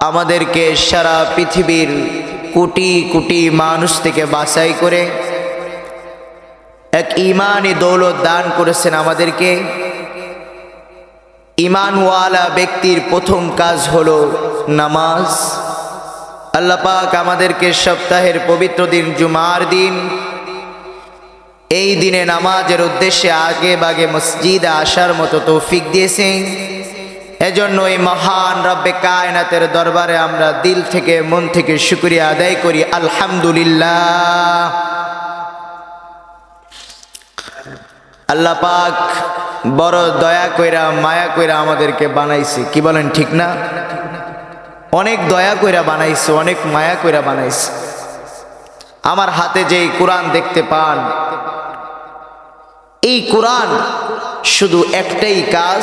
আমাদেরকে সারা পৃথিবীর কোটি কোটি মানুষ থেকে বাছাই করে এক ইমানই দৌলত দান করেছেন আমাদেরকে। ইমানওয়ালা ব্যক্তির প্রথম কাজ হলো নামাজ। আল্লাহ পাক আমাদেরকে সপ্তাহের পবিত্র দিন জুমার দিন এই দিনে নামাজের উদ্দেশ্যে আগে বাগে মসজিদে আসার মতো তৌফিক দিয়েছেন। এজন্য এই মহান রব্বে কায়নাতের দরবারে আমরা দিল থেকে, মন থেকে শুক্রিয়া আদায় করি। আলহামদুলিল্লাহ। আল্লাহ পাক বড় দয়া কইরা, মায়া কইরা আমাদেরকে বানাইছে। কি বলেন, ঠিক না? অনেক দয়া কইরা বানাইছে, অনেক মায়া কইরা বানাইছে। আমার হাতে যেই কোরআন দেখতে পান, এই কোরআন শুধু একটাই কাজ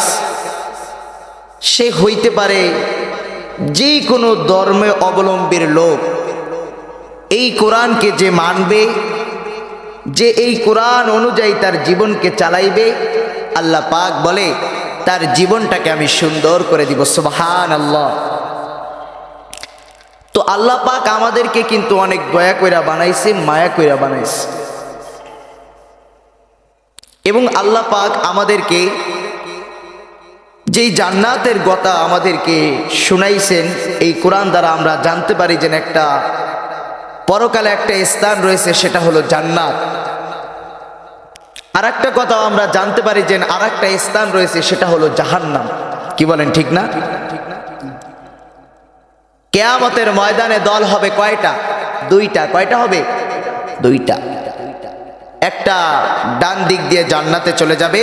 সে হইতে পারে যে কোনো ধর্মে অবলম্বীর লোক। এই কোরআনকে যে মানবে, যে এই কোরআন অনুযায়ী তার জীবনকে চালাইবে, আল্লাহ পাক বলে, তার জীবনটাকে আমি সুন্দর করে দিব সুবহান আল্লাহ তো আল্লাহ পাক আমাদেরকে কিন্তু অনেক দয়া কইরা বানাইছে, মায়া কইরা বানাইছে। এবং আল্লাহ পাক আমাদেরকে যেই জান্নাতের কথা আমাদেরকে শুনাইছেন, এই কোরআন দ্বারা আমরা জানতে পারি যে একটা পরকালে একটা স্থান রয়েছে, সেটা হলো জান্নাত। আর একটা কথা আমরা জানতে পারি যে আর একটা স্থান রয়েছে, সেটা হলো জাহান্নাম। কি বলেন, ঠিক না? কেয়ামতের ময়দানে দল হবে কয়টা? দুইটা। কয়টা হবে? দুইটা। একটা ডান দিক দিয়ে জান্নাতে চলে যাবে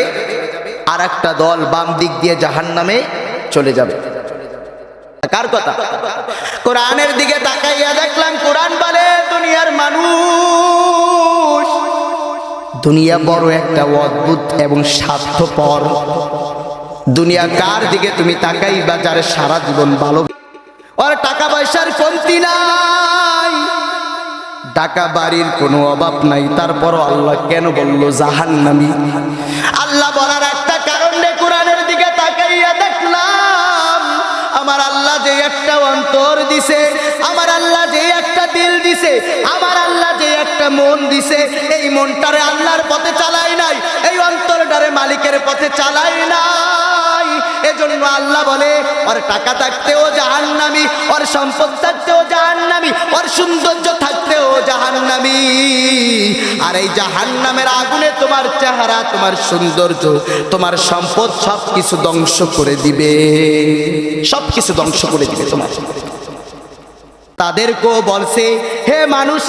আর একটা দল বাম দিক দিয়ে জাহান্নামে চলে যাবে। কার কথা? কোরআনের দিকে তাকাইয়া দেখলাম কোরআন বলে দুনিয়ার মানুষ। দুনিয়া বড় একটা অদ্ভুত এবং স্বার্থপর। দুনিয়া কার দিকে তুমি তাকাই বা যার সারা জীবন ভালো? ওর টাকা পয়সার কমতি নাই। টাকা বাড়ির কোনো অভাব নাই। তারপরও আল্লাহ কেন বলল, জাহান্নামি? যে একটা অন্তর দিছে, আমার আল্লাহ যে একটা দিল দিছে, আমার আল্লাহ যে একটা মন দিছে, এই মনটারে আল্লাহর পথে চালাই নাই, এই অন্তরটারে মালিকের পথে চালাই নাই। এজন্য আল্লাহ বলে, ওর টাকা থাকতেও জাহান্নামি, ওর সম্পদ থাকতেও জাহান্নামি, ওর সৌন্দর্য থাকতেও জাহান্নামি। আর এই জাহান্নামের আগুনে তোমার চেহারা, তোমার সৌন্দর্য, তোমার সম্পদ সব কিছু ধ্বংস করে দিবে। সব কিছু ধ্বংস করে দিবে তোমার। তাদেরকেও বলছে, হে মানুষ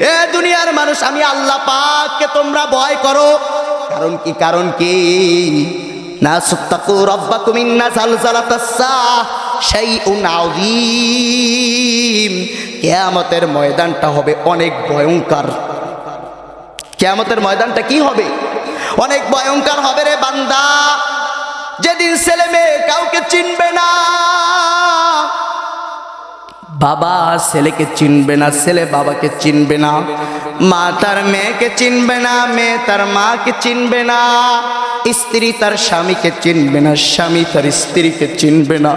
এ দুনিয়ার মানুষ, আমি আল্লাহ পাককে তোমরা ভয় করো। কারণ কি কারণ কি? নাসু তাকু রাব্বাকুম, ইন্না জালজালাতাস সাআ শাইউন আযীম। কিয়ামতের ময়দানটা হবে অনেক ভয়ঙ্কর। কিয়ামতের ময়দানটা কি হবে? অনেক ভয়ঙ্কর হবে রে বান্দা। যেদিন ছেলে মেয়ে কাউকে চিনবে না, বাবা ছেলেকে চিনবে না, ছেলে বাবাকে চিনবে না, মা তার মেয়েকে চিনবে না, মেয়ে তার মাকে চিনবে না, স্ত্রী তার স্বামীকে চিনবে না, স্বামী তার স্ত্রীকে চিনবে না।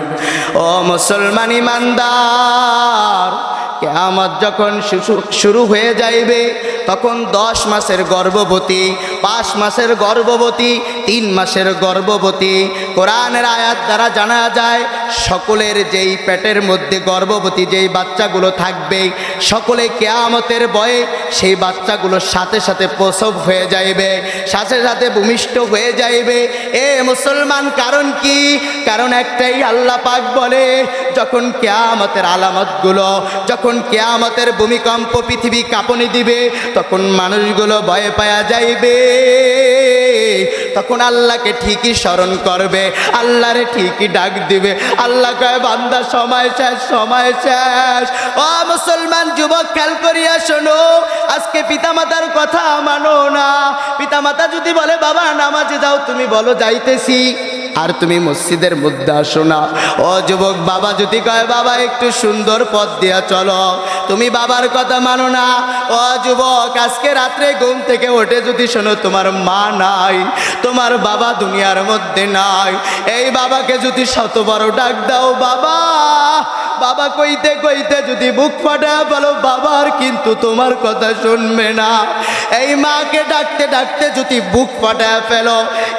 ও মুসলমান ইমানদার কেয়ামত যখন শুরু- হয়ে যাইবে তখন দশ মাসের গর্ভবতী পাঁচ মাসের গর্ভবতী তিন মাসের গর্ভবতী। কোরআনের আয়াত দ্বারা জানা যায়, সকলের যেই পেটের মধ্যে গর্ভবতী যেই বাচ্চাগুলো থাকবে, সকলে কেয়ামতের বয়ে সেই বাচ্চাগুলোর সাথে সাথে প্রসব হয়ে যাইবে, সাথে সাথে ভূমিষ্ঠ হয়ে যাইবে। এ মুসলমান, কারণ কি? কারণ একটাই আল্লাহ পাক বলে, যখন কেয়ামতের আলামতগুলো, যখন কেয়ামতের ভূমিকম্প পৃথিবী কাঁপনি দিবে, তখন মানুষগুলো ভয় পায়া যাইবে। তখন আল্লাহকে ঠিকই স্মরণ করবে, আল্লাহরে ঠিকই ডাক দিবে। আল্লাহ কয়, বান্দা, সময় শেষ সময় শেষ। ও মুসলমান যুবক, খেয়াল করিয়া শোনো, আজকে পিতামাতার কথা মানো না। পিতামাতা যদি বলে, বাবা, নামাজে যাও, তুমি বলো, যাইতেছি। আর তুমি মসজিদের মধ্যে আসো না। ও যুবক বাবা, যদি কয়, বাবা, একটু সুন্দর পথ দিয়া চলো। তুমি বাবার কথা মানো না। ও যুবক, আজকে রাত্রে ঘুম থেকে ওঠে যদি শোনো, তোমার মা নাই, তোমার বাবা দুনিয়ার মধ্যে নাই। এই বাবাকে যদি শত বড় ডাক দাও, বাবা বাবা কইতে কইতে যদি বুক ফাটা বলো, বাবার কিন্তু তোমার কথা শুনবে না। এই মাকে ডাকতে ডাকতে যদি বুক ফাটা ফেলো,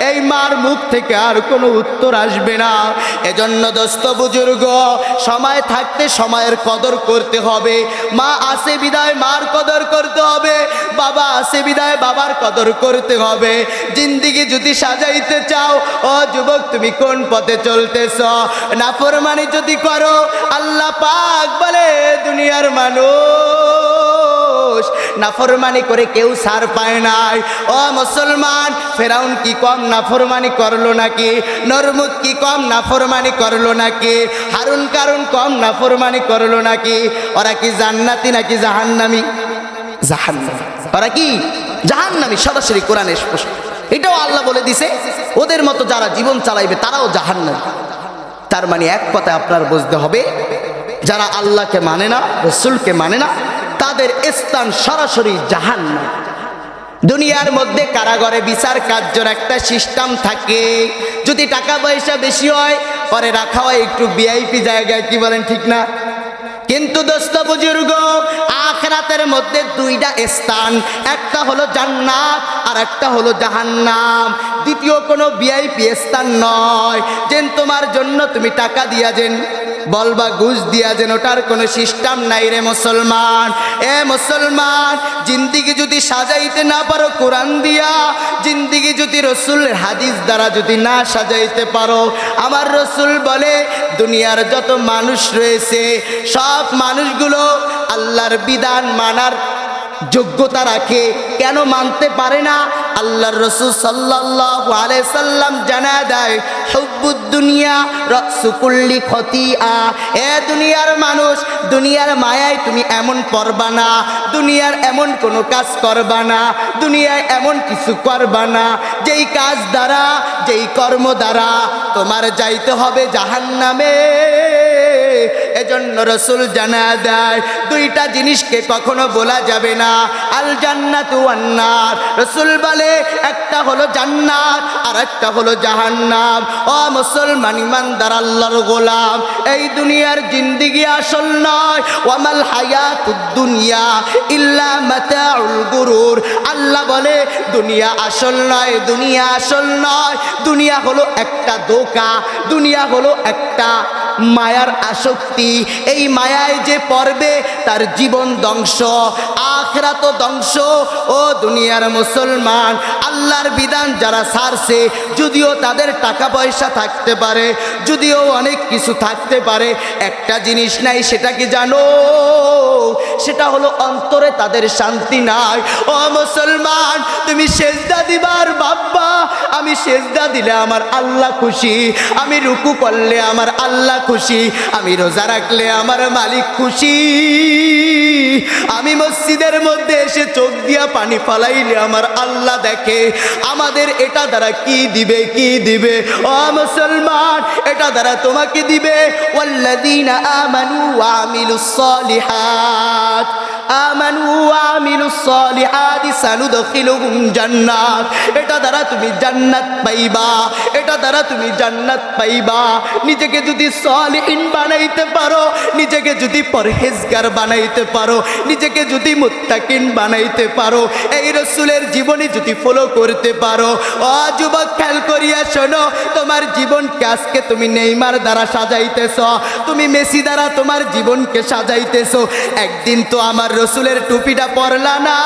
এই মার মুখ থেকে আর কোনো উত্তর আসবে না। এজন্য দোস্ত বুজুর্গ, সময় থাকতে সময়ের কদর করতে হবে। মা আসে বিদায়, মার কদর করতে হবে। বাবা আসে বিদায়, বাবার কদর করতে হবে। জিন্দিগি যদি সাজাইতে চাও, ও যুবক, তুমি কোন পথে চলতেছ? নাফরমানি যদি করো, আল্লাহ পাক বলে দুনিয়ার মানুষ নাফরমানি করে কেউ সার পায় নাই। ও মুসলমান ফেরাউন কি কম নাফরমানি করল নাকি? নরমুদ কি কম নাফরমানি করল নাকি? হারুন কারুন কম নাফরমানি করল নাকি? ওরা কি জান্নাতি নাকি জাহান্নামি? জাহান্নামি। ওরা কি জাহান্নামি? সরাসরি কোরআনে স্পষ্ট এটাও আল্লাহ বলে দিছে ওদের মতো যারা জীবন চালাইবে তারাও জাহান্নামি। তার মানে এক কথা আপনার বুঝতে হবে যারা আল্লাহকে মানে না, রসুলকে মানে না, তাদের স্থান সরাসরি জাহান্নাম। দুনিয়ার মধ্যে কারাগারে বিচার কার্যর একটা সিস্টেম থাকে। যদি টাকা পয়সা বেশি হয়, পরে রাখা হয় একটু ভিআইপি জায়গায়, কি বলেন ঠিক না? কিন্তু দোস্ত বুজুর্গ, আখরাতের মধ্যে দুইটা স্থান, একটা হলো জান্নাত আর একটা হলো জাহান্নাম। দ্বিতীয় কোনো ভিআইপি স্থান নয়। যেন তোমার জন্য তুমি টাকা দিয়া যেন বলবা, ঘুষ দিয়া যেন ওটার কোনো সিস্টেম নাই রে মুসলমান। এ মুসলমান, জিন্দিগি যদি সাজাইতে না পারো কোরআন দিয়া, জিন্দিগি যদি রসুল হাদিস দ্বারা যদি না সাজাইতে পারো, আমার রসুল বলে, দুনিয়ার যত মানুষ রয়েছে, সব মানুষগুলো আল্লাহর বিধান মানার যোগ্যতা রাখে, কেন মানতে পারে না? আল্লাহর রসুল সাল্লাহ সাল্লাম জানা দেয় দুনিয়া রসুকুল্লি খতিয়া এ দুনিয়ার মানুষ, দুনিয়ার মায়ায় তুমি এমন করবা না, দুনিয়ার এমন কোনো কাজ করবা না, দুনিয়ায় এমন কিছু করবা না, যেই কাজ দ্বারা, যেই কর্ম দ্বারা তোমার যাইতে হবে জাহান্নামে। এজন্য রসুল জানা দেয়, দুইটা জিনিসকে কখনো বলা যাবে না। আল জান্নাতু আন্নার রসুল বলে, একটা হলো জান্নাত আর একটা হলো জাহান্নাম। ও মুসলমান ইমানদার, আল্লাহর গোলাম, এই দুনিয়ার জিন্দিগি আসল নয়। ওয়ামাল হায়াতুদ দুনিয়া ইল্লা মাতাউল গুরুর। আল্লাহ বলে, দুনিয়া আসল নয়, দুনিয়া আসল নয়। দুনিয়া হলো একটা দোকা, দুনিয়া হলো একটা মায়ার আসক্তি। এই মায়ায় যে পড়বে তার জীবন ধ্বংস আখরাত ধ্বংস। ও দুনিয়ার মুসলমান, আল্লাহর বিধান যারা সারছে, যদিও তাদের টাকা পয়সা থাকতে পারে, যদিও অনেক কিছু থাকতে পারে, একটা জিনিস নাই, সেটা কি জানো? সেটা হলো অন্তরে তাদের শান্তি নাই। ও মুসলমান, তুমি সেজদা দিবার বাব্বা আমি সেজদা দিলে আমার আল্লাহ খুশি, আমি রুকু করলে আমার আল্লাহ খুশি, আমি রোজা রাখলে আমার মালিক খুশি। আমি মসজিদের মধ্যে এসে চোখ দিয়া পানি ফালাইলে আমার আল্লাহ দেখে, আমাদের এটা দ্বারা কি দিবে কি দিবে? ও মুসলমান, এটা দ্বারা তোমাকে দিবে, ওয়াল্লাযীনা আমানু ওয়া আমিলুস সালিহাত। হাত আমানু আমিলুস সালিহাত সানুদখিলুহুম জান্নাত। এটা দ্বারা তুমি জান্নাত পাইবা, এটা দ্বারা তুমি জান্নাত পাইবা। নিজেকে যদি সালিহিন বানাইতে পারো, নিজেকে যদি পরহেজগার বানাইতে পারো, নিজেকে যদি মুত্তাকিন বানাইতে পারো, এই রসুলের জীবনে যদি ফলো করতে পারো, ও যুবক খেয়াল করিয়া শোনো, তোমার জীবনকে আজকে তুমি নেইমার দ্বারা সাজাইতেছ, তুমি মেসি দ্বারা তোমার জীবনকে সাজাইতেছ। একদিন তো আমার রসুলের টুপিটা পরলা না।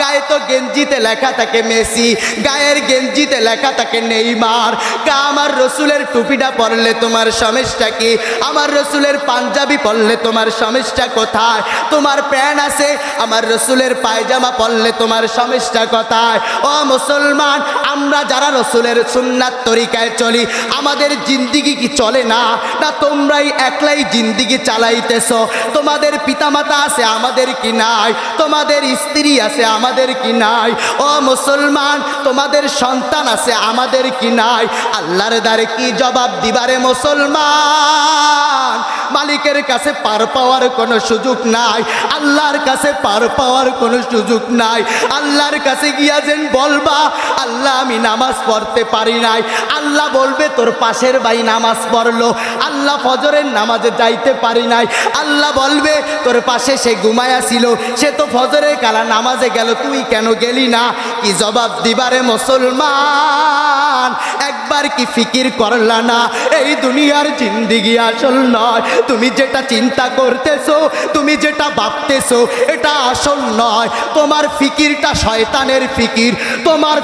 গায়ে তো গেঞ্জিতে লেখা থাকে মেসি, গায়ের গেঞ্জিতে লেখা থাকে নেইমার। কা, আমার রসুলের টুপিটা পরলে তোমার সমস্যা কি? আমার রসুলের পাঞ্জাবি পরলে তোমার সমস্যা কোথায়? তোমার প্যান আছে, আমার রসুলের পায়জামা পরলে তোমার সমস্যা কোথায়? ও মুসলমান, আমরা যারা রসুলের সুন্নাত তরিকায় চলি, আমাদের জিন্দিগি কি চলে না? না তোমরাই একলাই জিন্দিগি চালাইতেছ? তোমাদের পিতামাতা আছে আমাদের কি নাই? তোমাদের স্ত্রী আছে আমাদের কি নাই? ও মুসলমান, তোমাদের সন্তান আছে আমাদের কি নাই? আল্লাহর দ্বারে কি জবাব দিবারে মুসলমান? মালিকের কাছে পার পাওয়ার কোনো সুযোগ নাই। আল্লাহর কাছে পার পাওয়ার কোনো সুযোগ নাই। আল্লাহর কাছে গিয়া যেন বলবা, আল্লাহ, আমি নামাজ পড়তে পারি নাই। আল্লাহ বলবে, তোর পাশের ভাই নামাজ পড়ল। আল্লাহ ফজরের নামাজে যাইতে পারি নাই। আল্লাহ বলবে, তোর পাশে সে ঘুমায়া ছিল, সে তো ফজরের কালা নামাজে গেল, তুই কেন গেলি না? কি জবাব দিবারে মুসলমান? একবার কি ফিকির করলা না? এই দুনিয়ার জিন্দিগি আসল নয়। তুমি যেটা চিন্তা করতেছো, তুমি যেটা ভাবতেছো, এটা আসল নয়। তোমার ফিকিরটা শয়তানের ফিকির, তোমার